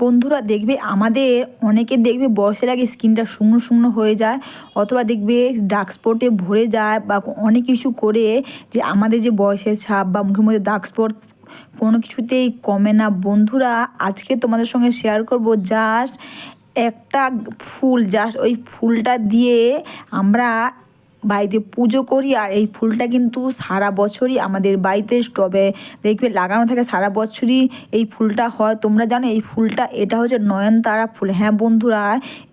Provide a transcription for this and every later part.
বন্ধুরা দেখবে আমাদের, অনেকে দেখবে বয়সের আগে স্কিনটা শুকনো শুকনো হয়ে যায়, অথবা দেখবে ডার্ক স্পটে ভরে যায় বা অনেক কিছু করে যে আমাদের যে বয়সের ছাপ বা মুখের মধ্যে ডার্ক স্পট কোনো কিছুতেই কমে না। বন্ধুরা, আজকে তোমাদের সঙ্গে শেয়ার করব জাস্ট একটা ফুল জাস্ট ওই ফুলটা দিয়ে আমরা বাড়িতে পুজো করি আর এই ফুলটা কিন্তু সারা বছরই আমাদের বাড়িতে স্টবে দেখবে লাগানো থাকে সারা বছরই এই ফুলটা হয়। তোমরা জানো এই ফুলটা, এটা হচ্ছে নয়নতারা ফুল। হ্যাঁ বন্ধুরা,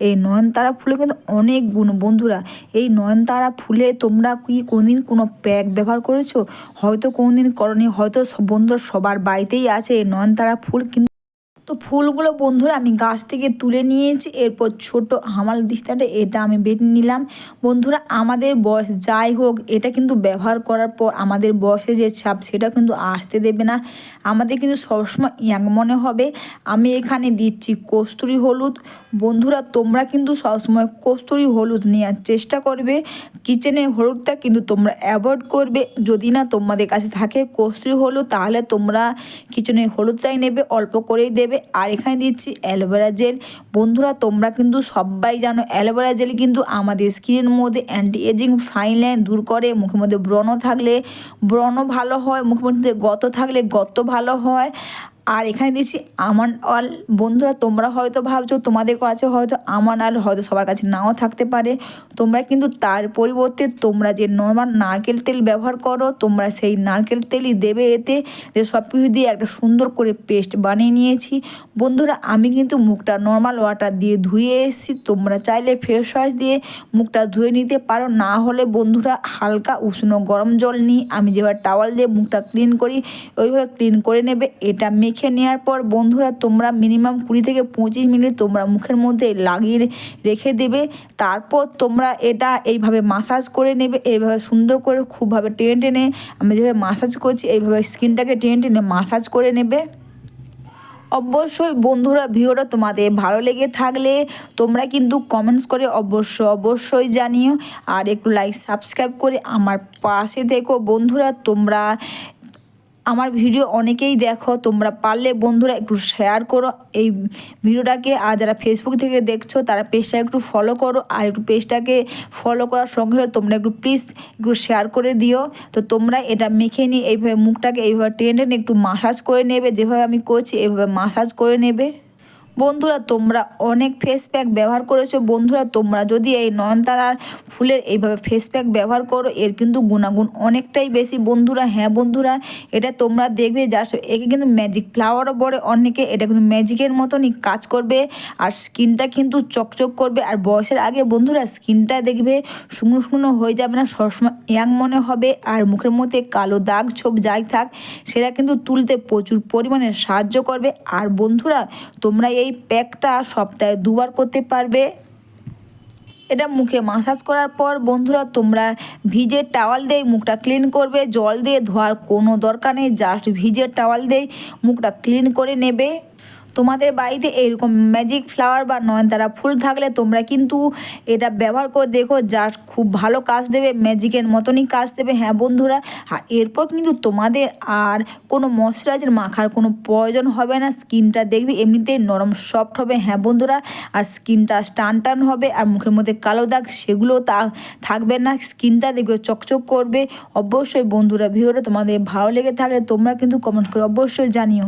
এই নয়নতারা ফুলে কিন্তু অনেক গুণ। বন্ধুরা, এই নয়নতারা ফুলে তোমরা কি কোনোদিন কোনো প্যাক ব্যবহার করেছ? হয়তো কোনোদিন করনি, হয়তো বন্ধুরা সবার বাড়িতেই আছে এই নয়নতারা ফুল, কিন্তু তো ফুলগুলো বন্ধুরা আমি গাছ থেকে তুলে নিয়েছি। এরপর ছোট হামাল দিস্তাটা, এটা আমি বেটে নিলাম। বন্ধুরা, আমাদের বয়স যাই হোক, এটা কিন্তু ব্যবহার করার পর আমাদের বয়সে যে ছাপ সেটা কিন্তু আসতে দেবে না। আমাদের কিন্তু সবসময় ইয়াং মনে হবে। আমি এখানে দিচ্ছি কস্তুরি হলুদ। বন্ধুরা, তোমরা কিন্তু সবসময় কস্তুরি হলুদ নেওয়ার চেষ্টা করবে। কিচেনে হলুদটা কিন্তু তোমরা অ্যাভয়েড করবে। যদি না তোমাদের কাছে থাকে কস্তুরি হলুদ, তাহলে তোমরা কিচেনে হলুদটাই নেবে, অল্প করেই দেবে। দেবে আর এখানে দিচ্ছি অ্যালোভেরা জেল। বন্ধুরা, তোমরা কিন্তু সবাই জানো, অ্যালোভেরা জেল কিন্তু আমাদের স্কিনের মধ্যে অ্যান্টি এজিং ফাইন লাইন দূর করে, মুখের মধ্যে ব্রণ থাকলে ব্রণ ভালো হয়, মুখের মধ্যে গত থাকলে গত ভালো হয়। আর এখানে দিচ্ছি আমান অল বন্ধুরা, তোমরা হয়তো ভাবছ, তোমাদের কাছে হয়তো আমান অল হয়তো সবার কাছে নাও থাকতে পারে। তোমরা কিন্তু তার পরিবর্তে তোমরা যে নর্মাল নারকেল তেল ব্যবহার করো, তোমরা সেই নারকেল তেলই দেবে এতে। যে সব কিছু দিয়ে একটা সুন্দর করে পেস্ট বানিয়ে নিয়েছি। বন্ধুরা, আমি কিন্তু মুখটা নর্মাল ওয়াটার দিয়ে ধুয়ে এসেছি। তোমরা চাইলে ফেস ওয়াশ দিয়ে মুখটা ধুয়ে নিতে পারো। না হলে বন্ধুরা, হালকা উষ্ণ গরম জল নিই আমি যেভাবে টাওয়াল দিয়ে মুখটা ক্লিন করি, ওইভাবে ক্লিন করে নেবে। এটা মেখে মেখে নেওয়ার পর বন্ধুরা তোমরা মিনিমাম কুড়ি থেকে পঁচিশ মিনিট তোমরা মুখের মধ্যে লাগিয়ে রেখে দেবে। তারপর তোমরা এটা এইভাবে মাসাজ করে নেবে। এইভাবে সুন্দর করে খুবভাবে টেনে টেনে আমি যেভাবে মাসাজ করছি, এইভাবে স্কিনটাকে টেনে টেনে মাসাজ করে নেবে। অবশ্যই বন্ধুরা ভিডিওটা তোমাদের ভালো লেগে থাকলে তোমরা কিন্তু কমেন্টস করে অবশ্য অবশ্যই জানিও। আর একটু লাইক সাবস্ক্রাইব করে আমার পাশে দেখো বন্ধুরা, তোমরা আমার ভিডিও অনেকেই দেখো, তোমরা পারলে বন্ধুরা একটু শেয়ার করো। এই ভিডিওটাকে, আর যারা ফেসবুক থেকে দেখছ, তারা পেজটা একটু ফলো করো, আর একটু পেজটাকে ফলো করার সঙ্গে তোমরা একটু প্লিজ একটু শেয়ার করে দিও। তো তোমরা এটা মেখে নিয়ে, এইভাবে মুখটাকে এইভাবে টেনে টেনে একটু মাসাজ করে নেবে। যেভাবে আমি করছি এভাবে মাসাজ করে নেবে। বন্ধুরা, তোমরা অনেক ফেস প্যাক ব্যবহার করেছ। বন্ধুরা, তোমরা যদি এই নয়নতারার ফুলের এইভাবে ফেস প্যাক ব্যবহার করো, এর কিন্তু গুণাগুণ অনেকটাই বেশি। বন্ধুরা হ্যাঁ বন্ধুরা, এটা তোমরা দেখবে যা একে কিন্তু ম্যাজিক ফ্লাওয়ারও বলে অনেকে। এটা কিন্তু ম্যাজিকের মতনই কাজ করবে, আর স্কিনটা কিন্তু চকচক করবে। আর বয়সের আগে বন্ধুরা, স্কিনটা দেখবে শুকনো শুকনো হয়ে যাবে না, সবসময় ইয়াং মনে হবে। আর মুখের মধ্যে কালো দাগ ছোপ যাই থাক, সেটা কিন্তু তুলতে প্রচুর পরিমাণে সাহায্য করবে। আর বন্ধুরা, তোমরা এই এই প্যাকটা সপ্তাহে দুবার করতে পারবে। এটা মুখে মাসাজ করার পর বন্ধুরা তোমরা ভিজে টাওয়াল দিয়ে মুখটা ক্লিন করবে, জল দিয়ে ধোয়ার কোনো দরকার নেই জাস্ট ভিজে টাওয়াল দিয়ে মুখটা ক্লিন করে নেবে। তোমাদের বাড়িতে এরকম ম্যাজিক ফ্লাওয়ার বা নয়নতারা ফুল থাকলে তোমরা কিন্তু এটা ব্যবহার করে দেখো, যা খুব ভালো কাজ দেবে ম্যাজিকের মতনই কাজ দেবে। হ্যাঁ বন্ধুরা, আর এরপর কিন্তু তোমাদের আর কোনো ময়শ্চারাইজার মাখার কোনো প্রয়োজন হবে না, স্কিনটা দেখবে এমনিতেই নরম সফট হবে। হ্যাঁ বন্ধুরা, আর স্কিনটা টান টান হবে, আর মুখের মধ্যে কালো দাগ সেগুলো তা থাকবে না, স্কিনটা দেখবে চকচক করবে। অবশ্যই বন্ধুরা, ভিডিওটা তোমাদের ভালো লেগে থাকলে তোমরা কিন্তু কমেন্ট করে অবশ্যই জানিও।